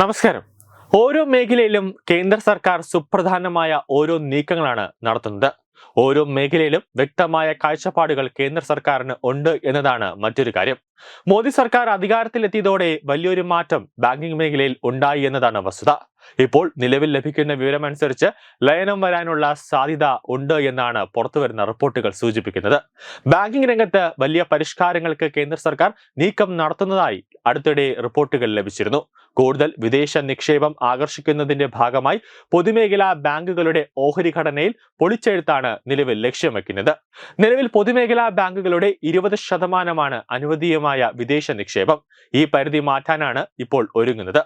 നമസ്കാരം. ഓരോ മേഖലയിലും കേന്ദ്ര സർക്കാർ സുപ്രധാനമായ ഓരോ നീക്കങ്ങളാണ് നടത്തുന്നത്. ഓരോ മേഖലയിലും വ്യക്തമായ കാഴ്ചപ്പാടുകൾ കേന്ദ്ര സർക്കാരിന് ഉണ്ട് എന്നതാണ് മറ്റൊരു കാര്യം. മോദി സർക്കാർ അധികാരത്തിലെത്തിയതോടെ വലിയൊരു മാറ്റം ബാങ്കിംഗ് മേഖലയിൽ ഉണ്ടായി എന്നതാണ് വസ്തുത. ഇപ്പോൾ നിലവിൽ ലഭിക്കുന്ന വിവരമനുസരിച്ച് ലയനം വരാനുള്ള സാധ്യത ഉണ്ട് എന്നാണ് പുറത്തുവരുന്ന റിപ്പോർട്ടുകൾ സൂചിപ്പിക്കുന്നത്. ബാങ്കിംഗ് രംഗത്ത് വലിയ പരിഷ്കാരങ്ങൾക്ക് കേന്ദ്ര സർക്കാർ നീക്കം നടത്തുന്നതായി അടുത്തിടെ റിപ്പോർട്ടുകൾ ലഭിച്ചിരുന്നു. കൂടുതൽ വിദേശ നിക്ഷേപം ആകർഷിക്കുന്നതിന്റെ ഭാഗമായി പൊതുമേഖലാ ബാങ്കുകളുടെ ഓഹരി ഘടനയിൽ പൊളിച്ചെഴുത്താണ് നിലവിൽ ലക്ഷ്യം വയ്ക്കുന്നത് നിലവിൽ പൊതുമേഖലാ ബാങ്കുകളുടെ ഇരുപത് ശതമാനമാണ് അനുവദീയമായ വിദേശ നിക്ഷേപം. ഈ പരിധി മാറ്റാനാണ് ഇപ്പോൾ ഒരുങ്ങുന്നത്.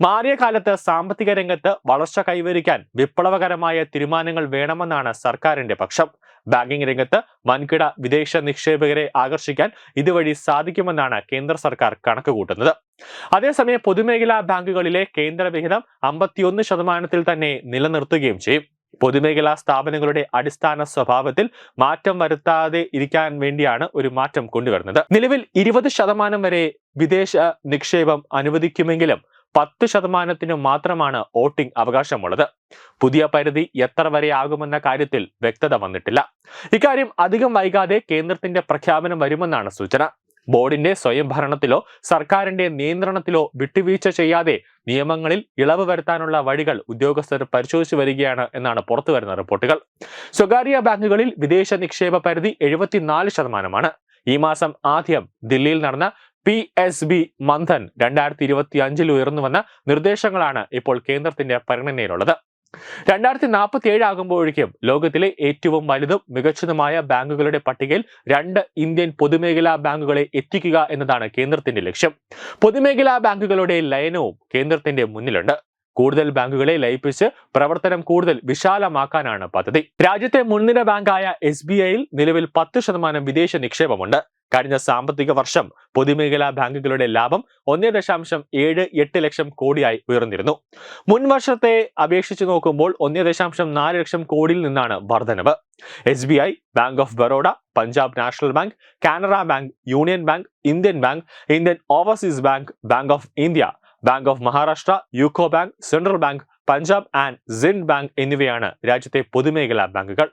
മാറിയ കാലത്ത് സാമ്പത്തിക രംഗത്ത് വളർച്ച കൈവരിക്കാൻ വിപ്ലവകരമായ തീരുമാനങ്ങൾ വേണമെന്നാണ് സർക്കാരിന്റെ പക്ഷം. ബാങ്കിംഗ് രംഗത്ത് വൻകിട വിദേശ നിക്ഷേപകരെ ആകർഷിക്കാൻ ഇതുവഴി സാധിക്കുമെന്നാണ് കേന്ദ്ര സർക്കാർ കണക്കുകൂട്ടുന്നത്. അതേസമയം പൊതുമേഖലാ ബാങ്കുകളിലെ കേന്ദ്ര വിഹിതം അമ്പത്തിയൊന്ന് ശതമാനത്തിൽ തന്നെ നിലനിർത്തുകയും ചെയ്യും. പൊതുമേഖലാ സ്ഥാപനങ്ങളുടെ അടിസ്ഥാന സ്വഭാവത്തിൽ മാറ്റം വരുത്താതെ ഇരിക്കാൻ വേണ്ടിയാണ് ഒരു മാറ്റം കൊണ്ടുവരുന്നത്. നിലവിൽ ഇരുപത് ശതമാനം വരെ വിദേശ നിക്ഷേപം അനുവദിക്കുമെങ്കിലും പത്ത് ശതമാനത്തിന് മാത്രമാണ് വോട്ടിംഗ് അവകാശമുള്ളത്. പുതിയ പരിധി എത്ര വരെ ആകുമെന്ന കാര്യത്തിൽ വ്യക്തത വന്നിട്ടില്ല. ഇക്കാര്യം അധികം വൈകാതെ കേന്ദ്രത്തിന്റെ പ്രഖ്യാപനം വരുമെന്നാണ് സൂചന. ബോർഡിന്റെ സ്വയംഭരണത്തിലോ സർക്കാരിന്റെ നിയന്ത്രണത്തിലോ വിട്ടുവീഴ്ച ചെയ്യാതെ നിയമങ്ങളിൽ ഇളവ് വരുത്താനുള്ള വഴികൾ ഉദ്യോഗസ്ഥർ പരിശോധിച്ചു വരികയാണ് എന്നാണ് പുറത്തുവരുന്ന റിപ്പോർട്ടുകൾ. സ്വകാര്യ ബാങ്കുകളിൽ വിദേശ നിക്ഷേപ പരിധി എഴുപത്തിനാല് ശതമാനമാണ്. ഈ മാസം ആദ്യം ദില്ലിയിൽ നടന്ന പി എസ് ബി മന്ഥൻ രണ്ടായിരത്തി ഇരുപത്തി അഞ്ചിൽ ഉയർന്നു വന്ന നിർദ്ദേശങ്ങളാണ് ഇപ്പോൾ കേന്ദ്രത്തിന്റെ പരിഗണനയിലുള്ളത്. രണ്ടായിരത്തി നാൽപ്പത്തി ഏഴ് ആകുമ്പോഴേക്കും ലോകത്തിലെ ഏറ്റവും വലുതും മികച്ചതുമായ ബാങ്കുകളുടെ പട്ടികയിൽ രണ്ട് ഇന്ത്യൻ പൊതുമേഖലാ ബാങ്കുകളെ എത്തിക്കുക എന്നതാണ് കേന്ദ്രത്തിന്റെ ലക്ഷ്യം. പൊതുമേഖലാ ബാങ്കുകളുടെ ലയനവും കേന്ദ്രത്തിന്റെ മുന്നിലുണ്ട്. കൂടുതൽ ബാങ്കുകളെ ലയിപ്പിച്ച് പ്രവർത്തനം കൂടുതൽ വിശാലമാക്കാനാണ് പദ്ധതി. രാജ്യത്തെ മുൻനിര ബാങ്കായ എസ് ബി ഐയിൽ നിലവിൽ പത്ത് ശതമാനം വിദേശ നിക്ഷേപമുണ്ട്. കഴിഞ്ഞ സാമ്പത്തിക വർഷം പൊതുമേഖലാ ബാങ്കുകളുടെ ലാഭം ഒന്നേ ദശാംശം ഏഴ് എട്ട് ലക്ഷം കോടിയായി ഉയർന്നിരുന്നു. മുൻ വർഷത്തെ അപേക്ഷിച്ച് നോക്കുമ്പോൾ ഒന്നേ ദശാംശം നാല് ലക്ഷം കോടിയിൽ നിന്നാണ് വർധനവ്. S B I bank of Baroda Punjab national bank Canara bank union bank Indian bank Indian overseas bank bank of India bank of Maharashtra UCO bank central bank Punjab and Sind bank എന്നിവയാണ് രാജ്യത്തെ പൊതുമേഖലാ ബാങ്കുകൾ.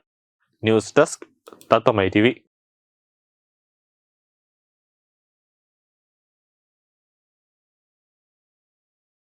News desk തത്വമൈ T